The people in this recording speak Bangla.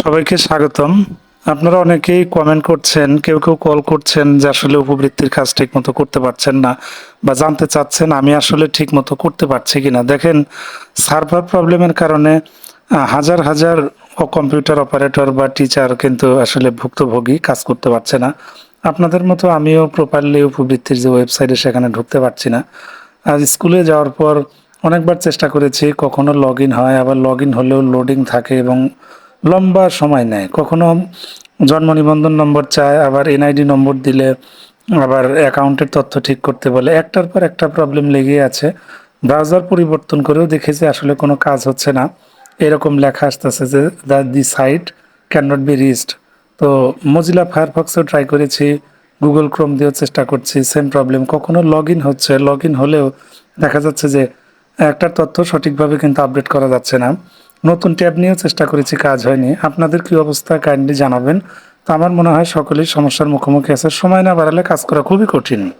সবাইকে স্বাগতম। আপনারা অনেকেই কমেন্ট করছেন, কেউ কেউ কল করছেন যে আসলে উপবৃত্তির কাজ ঠিক মতো করতে পারছেন না বা জানতে চাচ্ছেন আমি আসলে ঠিক মতো করতে পারছি কিনা। দেখেন সার্ভার প্রবলেমের কারণে হাজার হাজার কম্পিউটার অপারেটর বা টিচার কিন্তু আসলে ভুক্তভোগী, কাজ করতে পারছে না। আপনাদের মতো আমিও প্রপারলি উপবৃত্তির যে ওয়েবসাইটে সেখানে ঢুকতে পারছি না। আর স্কুলে যাওয়ার পর অনেকবার চেষ্টা করেছি, কখনো লগ হয়, আবার লগ হলেও লোডিং থাকে এবং লম্বা সময় নেয়। কখনো জন্ম নিবন্ধন নম্বর চায়, আবার এনআইডি নম্বর দিলে, আবার অ্যাকাউন্টের তথ্য ঠিক করতে বলে। একটার পর একটা প্রবলেম লেগেই আছে। ব্রাউজার পরিবর্তন করেও দেখেছি, আসলে কোনো কাজ হচ্ছে না। এরকম লেখা আসতেছে যে the the site can not be reached তো মজিলা ফায়ারফক্সেও ট্রাই করেছি গুগল ক্রোম দিয়েও চেষ্টা করছি সেম প্রবলেম কখনো লগ ইন হচ্ছে লগ ইন হলেও দেখা যাচ্ছে যে একটা তথ্য সঠিকভাবে কিন্তু আপডেট করা যাচ্ছে না। নতুন ট্যাব নিয়েও চেষ্টা করেছি, কাজ হয়নি। আপনাদের কি অবস্থা কাইন্ডলি জানাবেন। তো আমার মনে হয় সকলেই সমস্যার মুখোমুখি আছে। সময় না বাড়ালে কাজ করা খুবই কঠিন।